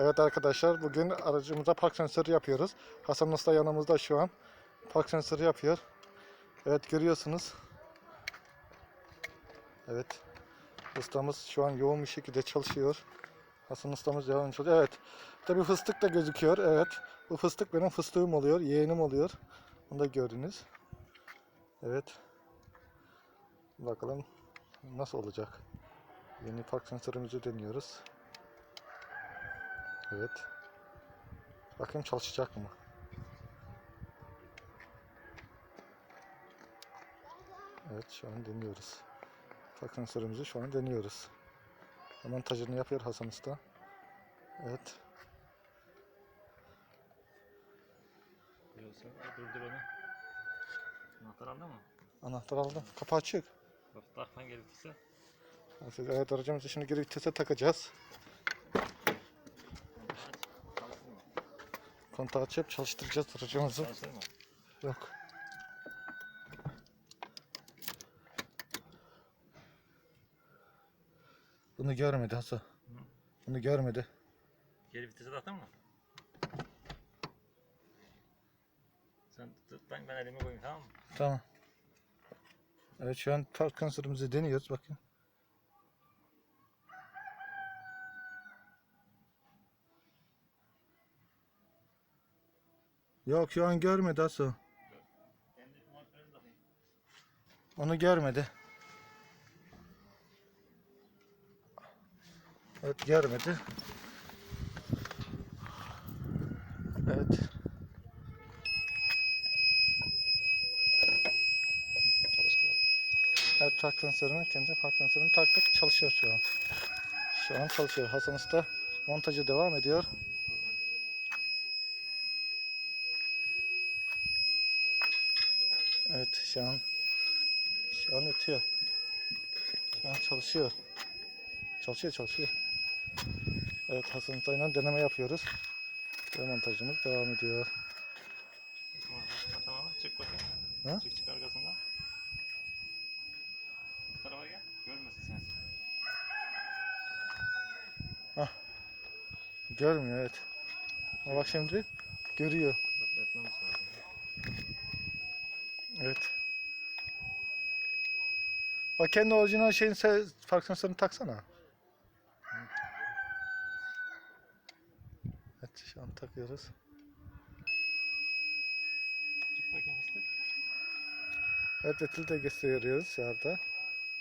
Evet arkadaşlar bugün aracımıza park sensörü yapıyoruz. Hasan Usta yanımızda şu an. Park sensörü yapıyor. Evet görüyorsunuz. Evet. Ustamız şu an yoğun bir şekilde çalışıyor. Hasan ustamız yoğun çalışıyor. Evet. Tabi fıstık da gözüküyor. Evet. Bu fıstık benim fıstığım oluyor. Yeğenim oluyor. Onu da gördünüz. Evet. Bakalım nasıl olacak. Yeni park sensörümüzü deniyoruz. Evet. Bakayım çalışacak mı? Evet şu an deniyoruz. Sensörümüzü şu an deniyoruz. Montajını yapıyor Hasan Usta. Evet. Diyorsun, durdur onu. Anahtar aldın mı? Anahtar aldım. Kapı açık. Bak takman gerekirse. Evet aracımızı şimdi geri vitese takacağız. Çalışır mı? Kontağı açıp çalıştıracağız aracımızı. Yok. Bunu görmedi Hasan. Bunu görmedi. Geri vitese taktın mı? Sen tut ben, ben elimi koyayım tamam mı? Tamam. Evet şu an park deniyoruz bakın. Yok şu an görmedi takayım. Onu görmedi. Evet görmedi. Evet. Evet park sensörünü kendi park sensörünü taktık çalışıyor şu an. Şu an çalışıyor. Hasan Usta montajı devam ediyor. Evet şu an şu an ötüyor. Şu an çalışıyor. Çalışıyor çalışıyor. Evet Hasan Usta'yla deneme yapıyoruz. Ve montajımız devam ediyor. Tamam çık bakayım. Ha? Çık çık arkasından. Bu tarafa gel. Görmesin sen. Görmüyor evet. Ama bak şimdi görüyor. Lazım. Evet. Bak kendi orijinal şeyin se- fark sensörünü taksana. Evet şu an takıyoruz. Evet etili de gösteriyoruz yerde.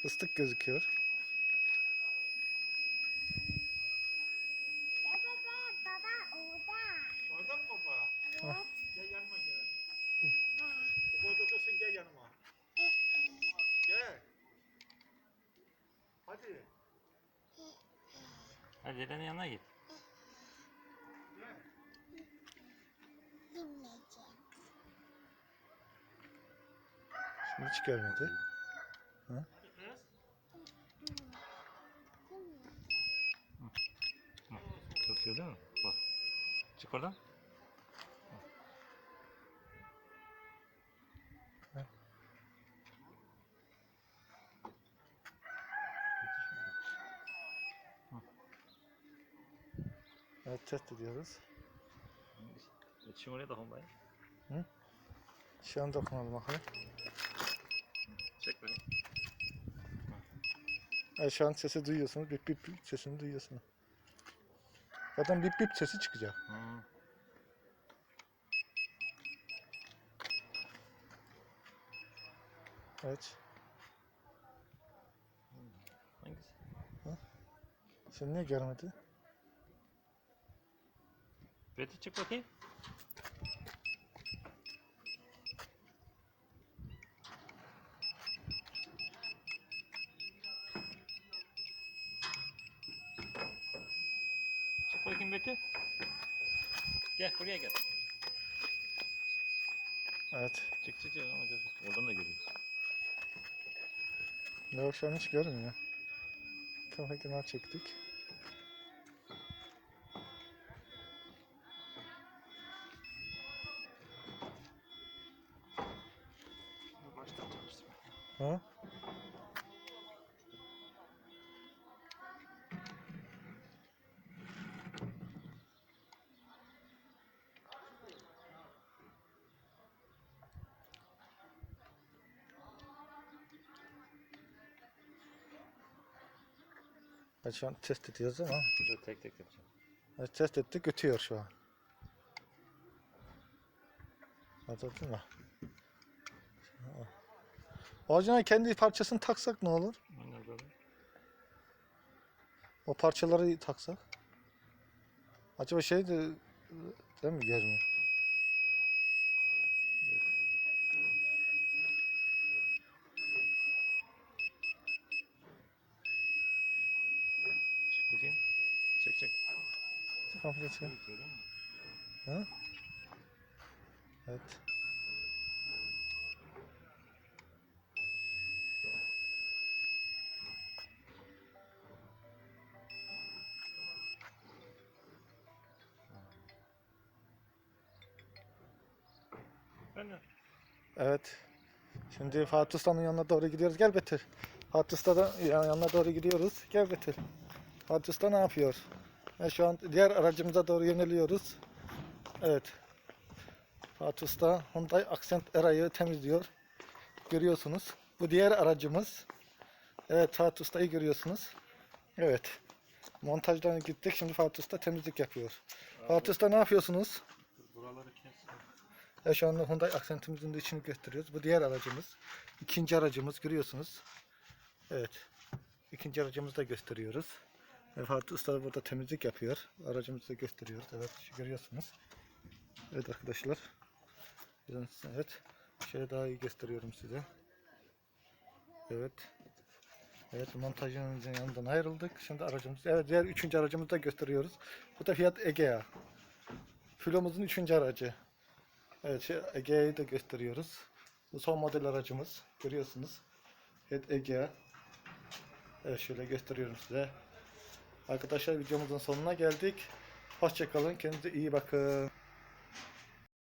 Fıstık gözüküyor. Baba orada. Orada mı baba? Ah. Gel yanıma gel. Gel yanıma. Gel. Hadi. Hadi dedenin yanına git. Gel. Şimdi hiç görmedi. Kız. Çalışıyor değil mi? Bak. Çık oradan. Evet test ediyoruz. Yetişim oraya da bombayı. Şu an dokunalım bakalım. Çek bakayım. Evet şu an sesi duyuyorsunuz. Bip bip bip sesini duyuyorsunuz. Zaten bip bip sesi çıkacak. Hı. Evet. Hangisi? Şimdi niye görmedi? Betty çık bakayım. Çık bakayım Betty. Gel buraya gel. Evet. Çık çık çık. Oradan da görüyor. Yok şu an hiç görmüyor. Kafa kenar çektik. Ha? Evet, şu an test ediyoruz ama. Dur tek tek yapacağım. Evet, test ettik ötüyor şu an. Anladın mı? Şimdi, Orijinal kendi parçasını taksak ne olur? O parçaları taksak. Acaba şey de değil mi gelmiyor? Çık bakayım. Çek çek. Komple değil mi? Evet. Evet. Şimdi Fatih Usta'nın yanına doğru gidiyoruz. Gel Betül. Fatih Usta'da yanına doğru gidiyoruz. Gel Betül. Fatih Usta ne yapıyor? Ve şu an diğer aracımıza doğru yöneliyoruz. Evet. Fatih Usta Hyundai Accent Era'yı temizliyor. Görüyorsunuz. Bu diğer aracımız. Evet Fatih Usta'yı görüyorsunuz. Evet. Montajdan gittik. Şimdi Fatih Usta temizlik yapıyor. Fatih Usta ne yapıyorsunuz? Buraları kes. Ya şu anda Hyundai Accent'imizin de içini gösteriyoruz. Bu diğer aracımız. İkinci aracımız görüyorsunuz. Evet. İkinci aracımızı da gösteriyoruz. Fatih Usta da burada temizlik yapıyor. Aracımızı da gösteriyoruz. Evet görüyorsunuz. Evet arkadaşlar. Evet. Şöyle daha iyi gösteriyorum size. Evet. Evet montajımızın yanından ayrıldık. Şimdi aracımız. Evet diğer üçüncü aracımızı da gösteriyoruz. Bu da Fiat Egea. Filomuzun üçüncü aracı. Evet şey, Egea'yı da gösteriyoruz. Bu son model aracımız. Görüyorsunuz. Evet Egea. Evet şöyle gösteriyorum size. Arkadaşlar videomuzun sonuna geldik. Hoşçakalın. Kendinize iyi bakın.